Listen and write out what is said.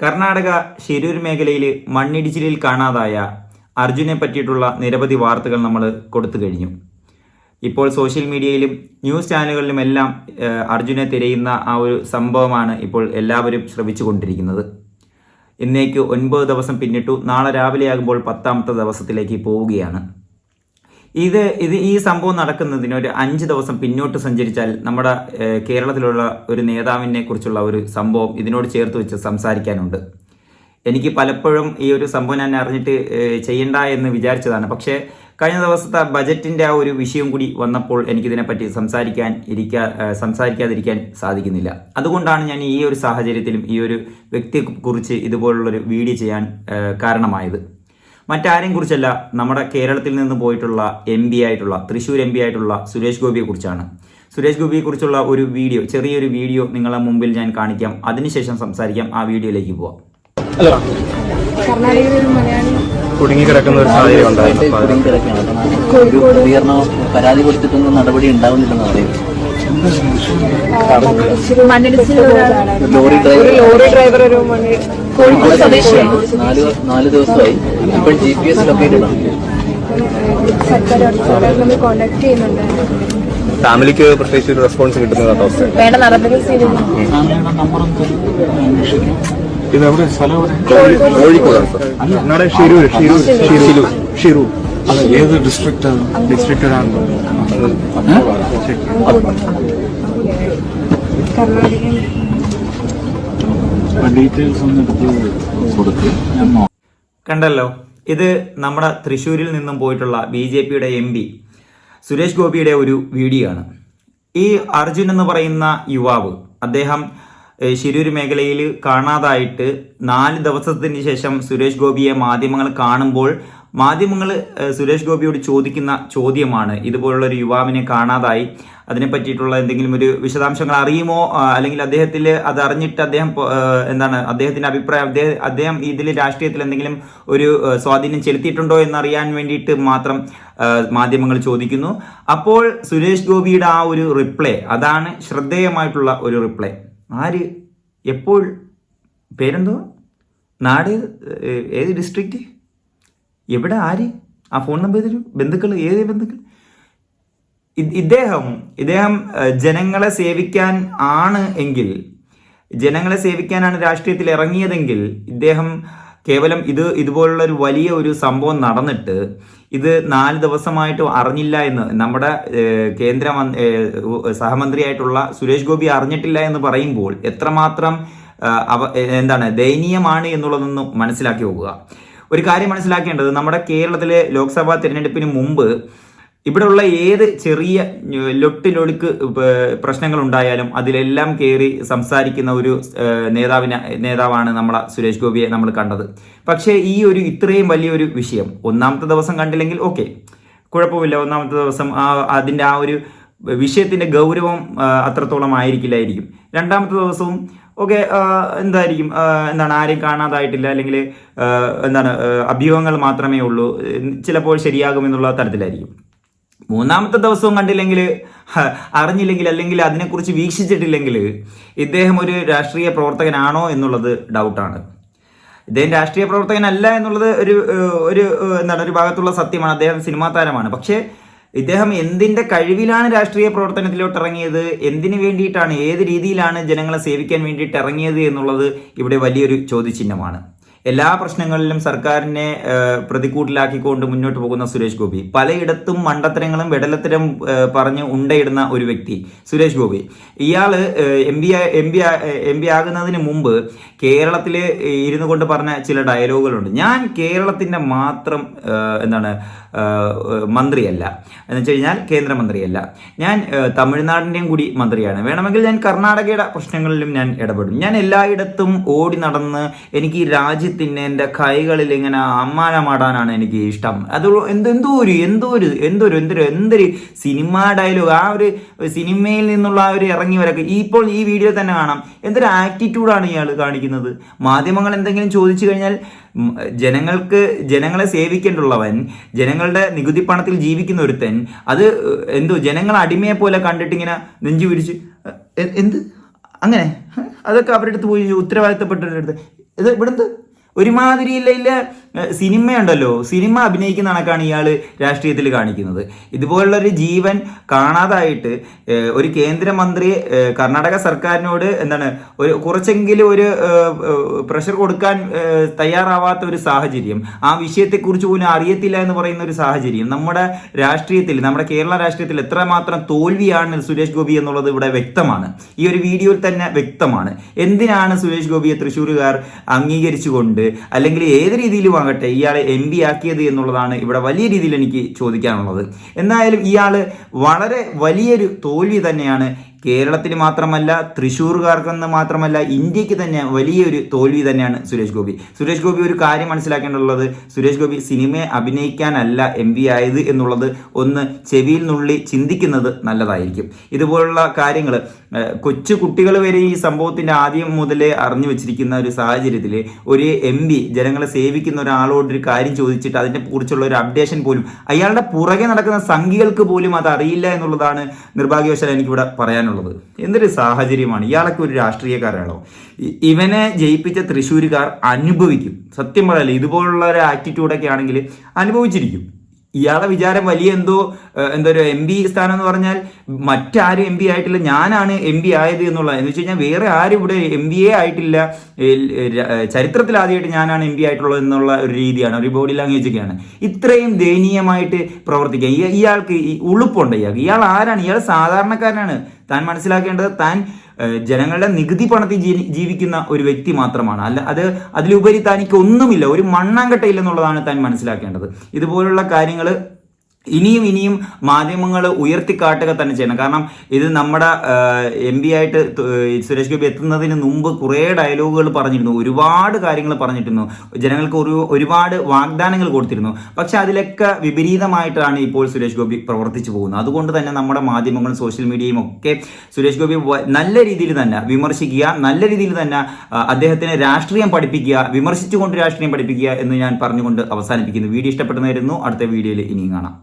കർണാടക ശിരൂർ മേഖലയിൽ മണ്ണിടിച്ചിലിൽ കാണാതായ അർജുനെ പറ്റിയിട്ടുള്ള നിരവധി വാർത്തകൾ നമ്മൾ കൊടുത്തു കഴിഞ്ഞു. ഇപ്പോൾ സോഷ്യൽ മീഡിയയിലും ന്യൂസ് ചാനലുകളിലും എല്ലാം അർജുനെ തിരയുന്ന ആ ഒരു സംഭവമാണ് ഇപ്പോൾ എല്ലാവരും ശ്രമിച്ചുകൊണ്ടിരിക്കുന്നത് ഇന്നേക്ക് ഒൻപത് ദിവസം പിന്നിട്ടു നാളെ രാവിലെയാകുമ്പോൾ പത്താമത്തെ ദിവസത്തിലേക്ക് പോവുകയാണ്. ഇത് ഇത് ഈ സംഭവം നടക്കുന്നതിന് ഒരു അഞ്ച് ദിവസം പിന്നോട്ട് സഞ്ചരിച്ചാൽ നമ്മുടെ കേരളത്തിലുള്ള ഒരു നേതാവിനെ കുറിച്ചുള്ള ഒരു സംഭവം ഇതിനോട് ചേർത്ത് വെച്ച് സംസാരിക്കാനുണ്ട്. എനിക്ക് പലപ്പോഴും ഈ ഒരു സംഭവം ഞാൻ അറിഞ്ഞിട്ട് ചെയ്യണ്ട എന്ന് വിചാരിച്ചതാണ്. പക്ഷേ കഴിഞ്ഞ ദിവസത്തെ ബജറ്റിന്റെ ആ ഒരു വിഷയം കൂടി വന്നപ്പോൾ എനിക്കിതിനെപ്പറ്റി സംസാരിക്കാൻ ഇരിക്കാ സംസാരിക്കാതിരിക്കാൻ സാധിക്കുന്നില്ല. അതുകൊണ്ടാണ് ഞാൻ ഈ ഒരു സാഹചര്യത്തിലും ഈ ഒരു വ്യക്തിയെ കുറിച്ച് ഇതുപോലുള്ളൊരു വീഡിയോ ചെയ്യാൻ കാരണമായത്. മറ്റാരെയും കുറിച്ചല്ല നമ്മുടെ കേരളത്തിൽ നിന്ന് പോയിട്ടുള്ള എം പി ആയിട്ടുള്ള തൃശ്ശൂർ എം പി ആയിട്ടുള്ള സുരേഷ് ഗോപിയെ കുറിച്ചാണ്. സുരേഷ് ഗോപിയെ കുറിച്ചുള്ള ഒരു വീഡിയോ ചെറിയൊരു വീഡിയോ നിങ്ങളെ മുമ്പിൽ ഞാൻ കാണിക്കാം. അതിനുശേഷം സംസാരിക്കാം. ആ വീഡിയോയിലേക്ക് പോവാം. കർണാടകയിൽ ഒരു മലയാളി കുടുങ്ങിക്കിടക്കുന്ന ഒരു സാഹചര്യം ഉണ്ടായിരുന്നു പരാതി കൊടുത്തിട്ടൊന്നും നടപടി ഉണ്ടാവുന്നില്ലെന്ന് പറയുന്നു. മണ്ണിടിച്ചിൽ ലോറി ഡ്രൈവർ ലോറി ഡ്രൈവർ ഒരു കോഴിക്കോട് സ്വദേശിയാണ് നാല് നാല് ദിവസമായി ഇപ്പോൾ ജി പി എസ് ലൊക്കേറ്റഡ് ആണ്? സർക്കാർ സർക്കാർ നമ്മൾ കോണ്ടാക്ട് ചെയ്യുന്നുണ്ട് ഫാമിലിക്ക് പ്രത്യേകിച്ച് ഒരു റെസ്പോൺസ് കിട്ടുന്ന അവസ്ഥ. വേണ്ട നടപടികൾ സ്വീകരിക്കും ഇത് എവിടെ? സ്ഥലം കർണാടക ഷിരൂർ ഷിരൂർ ഷിരൂർ ഷിരൂർ അല്ല ഏത് ഡിസ്ട്രിക്റ്റ് ഡിസ്ട്രിക്റ്റ് ആണ്? ഡീറ്റെയിൽസ് എടുത്ത് ഞാൻ കണ്ടല്ലോ. ഇത് നമ്മുടെ തൃശ്ശൂരിൽ നിന്നും പോയിട്ടുള്ള ബി ജെ പിയുടെ എം പി സുരേഷ് ഗോപിയുടെ ഒരു വീഡിയോ ആണ് ഈ അർജുൻ എന്ന് പറയുന്ന യുവാവ് അദ്ദേഹം ശിരൂർ മേഖലയിൽ കാണാതായിട്ട് നാല് ദിവസത്തിന് ശേഷം സുരേഷ് ഗോപിയെ മാധ്യമങ്ങൾ കാണുമ്പോൾ മാധ്യമങ്ങൾ സുരേഷ് ഗോപിയോട് ചോദിക്കുന്ന ചോദ്യമാണ്. ഇതുപോലുള്ള ഒരു യുവാവിനെ കാണാതായി. അതിനെ പറ്റിയിട്ടുള്ള എന്തെങ്കിലും ഒരു വിശദാംശങ്ങൾ അറിയുമോ? അല്ലെങ്കിൽ അദ്ദേഹത്തിൽ അത് അറിഞ്ഞിട്ട് അദ്ദേഹം എന്താണ് അദ്ദേഹത്തിന്റെ അഭിപ്രായം അദ്ദേഹം അദ്ദേഹം ഇതിൽ രാഷ്ട്രീയത്തിൽ എന്തെങ്കിലും ഒരു സ്വാധീനം ചെലുത്തിയിട്ടുണ്ടോ എന്നറിയാൻ വേണ്ടിയിട്ട് മാത്രം മാധ്യമങ്ങൾ ചോദിക്കുന്നു. അപ്പോൾ സുരേഷ് ഗോപിയുടെ ആ ഒരു റിപ്ലൈ അതാണ് ശ്രദ്ധേയമായിട്ടുള്ള ഒരു റിപ്ലൈ. ആര്? എപ്പോൾ? പേരെന്തോ? നാട്? ഏത് ഡിസ്ട്രിക്റ്റ്? എവിടെ ആര്? ആ ഫോൺ നമ്പർ തരൂ. ബന്ധുക്കൾ ഏത് ബന്ധുക്കൾ ഇദ്ദേഹം ഇദ്ദേഹം ജനങ്ങളെ സേവിക്കാൻ ആണ് എങ്കിൽ ജനങ്ങളെ സേവിക്കാനാണ് രാഷ്ട്രീയത്തിൽ ഇറങ്ങിയതെങ്കിൽ ഇദ്ദേഹം കേവലം ഇത് ഇതുപോലുള്ള ഒരു വലിയ ഒരു സംഭവം നടന്നിട്ട് ഇത് നാല് ദിവസമായിട്ട് അറിഞ്ഞില്ല എന്ന് നമ്മുടെ കേന്ദ്ര സഹമന്ത്രിയായിട്ടുള്ള സുരേഷ് ഗോപി അറിഞ്ഞിട്ടില്ല എന്ന് പറയുമ്പോൾ എത്രമാത്രം എന്താണ് ദയനീയമാണ് എന്നുള്ളതൊന്നും മനസ്സിലാക്കി പോകുക ഒരു കാര്യം മനസ്സിലാക്കേണ്ടത് നമ്മുടെ കേരളത്തിലെ ലോക്സഭാ തിരഞ്ഞെടുപ്പിന് മുമ്പ് ഇവിടെയുള്ള ഏത് ചെറിയ ലൊട്ടിലൊടുക്ക് പ്രശ്നങ്ങൾ ഉണ്ടായാലും അതിലെല്ലാം കയറി സംസാരിക്കുന്ന ഒരു നേതാവിന നേതാവാണ് നമ്മളെ സുരേഷ് ഗോപിയെ നമ്മൾ കണ്ടത്. പക്ഷേ ഈ ഒരു ഇത്രയും വലിയൊരു വിഷയം ഒന്നാമത്തെ ദിവസം കണ്ടില്ലെങ്കിൽ ഓക്കെ. കുഴപ്പമില്ല ഒന്നാമത്തെ ദിവസം ആ അതിന്റെ ആ ഒരു വിഷയത്തിന്റെ ഗൗരവം അത്രത്തോളം ആയിരിക്കില്ലായിരിക്കും. രണ്ടാമത്തെ ദിവസവും ഓക്കെ എന്തായിരിക്കും? എന്താണ് ആരെയും കാണാതായിട്ടില്ല അല്ലെങ്കിൽ എന്താണ് അഭ്യൂഹങ്ങൾ മാത്രമേ ഉള്ളൂ ചിലപ്പോൾ ശരിയാകുമെന്നുള്ള തരത്തിലായിരിക്കും. മൂന്നാമത്തെ ദിവസവും കണ്ടില്ലെങ്കിൽ അറിഞ്ഞില്ലെങ്കിൽ അല്ലെങ്കിൽ അതിനെക്കുറിച്ച് വീക്ഷിച്ചിട്ടില്ലെങ്കിൽ ഇദ്ദേഹം ഒരു രാഷ്ട്രീയ പ്രവർത്തകനാണോ എന്നുള്ളത് ഡൗട്ടാണ്. ഇദ്ദേഹം രാഷ്ട്രീയ പ്രവർത്തകനല്ല എന്നുള്ളത് ഒരു ഒരു എന്താണ് ഒരു ഭാഗത്തുള്ള സത്യമാണ്. അദ്ദേഹം സിനിമാ താരമാണ്. പക്ഷേ ഇദ്ദേഹം എന്തിന്റെ കഴിവിലാണ് രാഷ്ട്രീയ പ്രവർത്തനത്തിലോട്ട് ഇറങ്ങിയത് എന്തിനു വേണ്ടിയിട്ടാണ്? ഏത് രീതിയിലാണ് ജനങ്ങളെ സേവിക്കാൻ വേണ്ടിയിട്ട് ഇറങ്ങിയത് എന്നുള്ളത് ഇവിടെ വലിയൊരു ചോദ്യചിഹ്നമാണ്. എല്ലാ പ്രശ്നങ്ങളിലും സർക്കാരിനെ പ്രതിക്കൂട്ടിലാക്കിക്കൊണ്ട് മുന്നോട്ട് പോകുന്ന സുരേഷ് ഗോപി. പലയിടത്തും മണ്ടത്തരങ്ങളും വെടലത്തരം പറഞ്ഞ് ഉണ്ടയിടുന്ന ഒരു വ്യക്തി സുരേഷ് ഗോപി. ഇയാൾ M P M P M P ആകുന്നതിന് മുമ്പ് കേരളത്തിൽ ഇരുന്നു കൊണ്ട് പറഞ്ഞ ചില ഡയലോഗുകളുണ്ട്. ഞാൻ കേരളത്തിന്റെ മാത്രം എന്താണ് മന്ത്രിയല്ല. എന്ന് വെച്ച് കഴിഞ്ഞാൽ കേന്ദ്രമന്ത്രിയല്ല. ഞാൻ തമിഴ്നാടിന്റെയും കൂടി മന്ത്രിയാണ്. വേണമെങ്കിൽ ഞാൻ കർണാടകയുടെ പ്രശ്നങ്ങളിലും ഞാൻ ഇടപെടും. ഞാൻ എല്ലായിടത്തും ഓടി നടന്ന് എനിക്ക് ഈ രാജ്യത്തിന് എന്റെ കൈകളിൽ ഇങ്ങനെ അമ്മാനമാടാനാണ് എനിക്ക് ഇഷ്ടം. അത് എന്തോ ഒരു എന്തോ ഒരു എന്തോ ഒരു എന്തൊരു എന്തൊരു സിനിമ ഡയലോഗ്. ആ ഒരു സിനിമയിൽ നിന്നുള്ള ആ ഒരു ഇറങ്ങി ഈ ഇപ്പോൾ ഈ വീഡിയോ തന്നെ കാണാം. എന്തൊരു ആറ്റിറ്റ്യൂഡാണ് ഇയാൾ കാണിക്കുന്നത്. മാധ്യമങ്ങൾ എന്തെങ്കിലും ചോദിച്ചു കഴിഞ്ഞാൽ ജനങ്ങൾക്ക് ജനങ്ങളെ സേവിക്കേണ്ടുള്ളവൻ ജനങ്ങളുടെ നികുതി പണത്തിൽ ജീവിക്കുന്ന ഒരുത്തൻ അത് എന്തോ ജനങ്ങളെ അടിമയെ പോലെ കണ്ടിട്ട് ഇങ്ങനെ നെഞ്ചു പിടിച്ച് എന്ത്? അങ്ങനെ അതൊക്കെ അവരുടെ അടുത്ത് പോയി ഉത്തരവാദിത്തപ്പെട്ടവരുടെ അടുത്ത്. ഇത് ഇവിടുത്തെ ഒരുമാതിരി ഇല്ല. ഇല്ല ഏഹ് സിനിമയുണ്ടല്ലോ. സിനിമ അഭിനയിക്കുന്ന കണക്കാണ് ഇയാൾ രാഷ്ട്രീയത്തിൽ കാണിക്കുന്നത്. ഇതുപോലുള്ളൊരു ജീവൻ കാണാതായിട്ട് ഒരു കേന്ദ്രമന്ത്രി കർണാടക സർക്കാരിനോട് എന്താണ് ഒരു കുറച്ചെങ്കിലും ഒരു പ്രഷർ കൊടുക്കാൻ തയ്യാറാവാത്ത ഒരു സാഹചര്യം ആ വിഷയത്തെക്കുറിച്ച് പോലും അറിയത്തില്ല എന്ന് പറയുന്ന ഒരു സാഹചര്യം നമ്മുടെ രാഷ്ട്രീയത്തിൽ നമ്മുടെ കേരള രാഷ്ട്രീയത്തിൽ എത്രമാത്രം തോൽവിയാണ് സുരേഷ് ഗോപി എന്നുള്ളത് ഇവിടെ വ്യക്തമാണ്. ഈ ഒരു വീഡിയോയിൽ തന്നെ വ്യക്തമാണ്. എന്തിനാണ് സുരേഷ് ഗോപിയെ തൃശ്ശൂരുകാർ അംഗീകരിച്ചുകൊണ്ട് അല്ലെങ്കിൽ ഏത് രീതിയിലും ആകട്ടെ ഇയാളെ എം പി ആക്കിയത് എന്നുള്ളതാണ് ഇവിടെ വലിയ രീതിയിൽ എനിക്ക് ചോദിക്കാനുള്ളത്. എന്തായാലും ഇയാൾ വളരെ വലിയൊരു തോൽവി തന്നെയാണ് കേരളത്തിന് മാത്രമല്ല തൃശ്ശൂർകാർക്കെന്ന് മാത്രമല്ല ഇന്ത്യയ്ക്ക് തന്നെ വലിയൊരു തോൽവി തന്നെയാണ് സുരേഷ് ഗോപി. സുരേഷ് ഗോപി ഒരു കാര്യം മനസ്സിലാക്കേണ്ടുള്ളത് സുരേഷ് ഗോപി സിനിമയെ അഭിനയിക്കാനല്ല എം പി ആയത് എന്നുള്ളത് ഒന്ന് ചെവിയിൽ നുള്ളി ചിന്തിക്കുന്നത് നല്ലതായിരിക്കും. ഇതുപോലുള്ള കാര്യങ്ങൾ കൊച്ചു കുട്ടികൾ വരെ ഈ സംഭവത്തിന്റെ ആദ്യം മുതലേ അറിഞ്ഞു വെച്ചിരിക്കുന്ന ഒരു സാഹചര്യത്തിൽ ഒരു എം പി ജനങ്ങളെ സേവിക്കുന്ന ഒരാളോട് ഒരു കാര്യം ചോദിച്ചിട്ട് അതിനെ കുറിച്ചുള്ള ഒരു അപ്ഡേഷൻ പോലും അയാളുടെ പുറകെ നടക്കുന്ന സംഖ്യകൾക്ക് പോലും അത് അറിയില്ല എന്നുള്ളതാണ് നിർഭാഗ്യവശാൽ എനിക്കിവിടെ പറയാനുള്ളത്? എന്തൊരു സാഹചര്യമാണ്? ഇയാളൊക്കെ ഒരു രാഷ്ട്രീയക്കാരാണോ? ഇവനെ ജയിപ്പിച്ച തൃശ്ശൂരുകാർ അനുഭവിക്കും. സത്യം പറയല്ലേ ഇതുപോലുള്ള ഒരു ആറ്റിറ്റ്യൂഡൊക്കെ ആണെങ്കിൽ അനുഭവിച്ചിരിക്കും. ഇയാളെ വിചാരം വലിയ എന്തോ എന്താ പറയുക എം പി സ്ഥാനം എന്ന് പറഞ്ഞാൽ മറ്റാരും എം പി ആയിട്ടില്ല ഞാനാണ് എം പി ആയത് എന്നുള്ള എന്ന് വെച്ച് കഴിഞ്ഞാൽ വേറെ ആരും ഇവിടെ എം പി എ ആയിട്ടില്ല ചരിത്രത്തിൽ ആദ്യമായിട്ട് ഞാനാണ് എം പി ആയിട്ടുള്ളത് എന്നുള്ള ഒരു രീതിയാണ് ഒരു ബോഡി ലാംഗ്വേജ് ഒക്കെയാണ്. ഇത്രയും ദയനീയമായിട്ട് പ്രവർത്തിക്കുക ഇയാൾക്ക് ഉളുപ്പുണ്ട് ഇയാൾക്ക്. ഇയാൾ ആരാണ്? ഇയാൾ സാധാരണക്കാരനാണ്. താൻ മനസ്സിലാക്കേണ്ടത് താൻ ജനങ്ങളുടെ നികുതി പണത്തിൽ ജീവിക്കുന്ന ഒരു വ്യക്തി മാത്രമാണ്. അല്ല അത് അതിലുപരി തനിക്ക് ഒന്നുമില്ല ഒരു മണ്ണാങ്കട്ടയില്ലെന്നുള്ളതാണ് താൻ മനസ്സിലാക്കേണ്ടത്. ഇതുപോലുള്ള കാര്യങ്ങൾ ഇനിയും ഇനിയും മാധ്യമങ്ങൾ ഉയർത്തിക്കാട്ടുക തന്നെ ചെയ്യണം. കാരണം ഇത് നമ്മുടെ എം പി ആയിട്ട് സുരേഷ് ഗോപി എത്തുന്നതിന് മുമ്പ് കുറേ ഡയലോഗുകൾ പറഞ്ഞിരുന്നു. ഒരുപാട് കാര്യങ്ങൾ പറഞ്ഞിരുന്നു. ജനങ്ങൾക്ക് ഒരു ഒരുപാട് വാഗ്ദാനങ്ങൾ കൊടുത്തിരുന്നു. പക്ഷെ അതിലൊക്കെ വിപരീതമായിട്ടാണ് ഇപ്പോൾ സുരേഷ് ഗോപി പ്രവർത്തിച്ചു പോകുന്നത്. അതുകൊണ്ട് തന്നെ നമ്മുടെ മാധ്യമങ്ങളും സോഷ്യൽ മീഡിയയും ഒക്കെ സുരേഷ് ഗോപി നല്ല രീതിയിൽ തന്നെ വിമർശിക്കുക നല്ല രീതിയിൽ തന്നെ അദ്ദേഹത്തിന് രാഷ്ട്രീയം പഠിപ്പിക്കുക വിമർശിച്ചുകൊണ്ട് രാഷ്ട്രീയം പഠിപ്പിക്കുക എന്ന് ഞാൻ പറഞ്ഞുകൊണ്ട് അവസാനിപ്പിക്കുന്നു. വീഡിയോ ഇഷ്ടപ്പെടുന്നതായിരുന്നു അടുത്ത വീഡിയോയിൽ ഇനിയും കാണാം.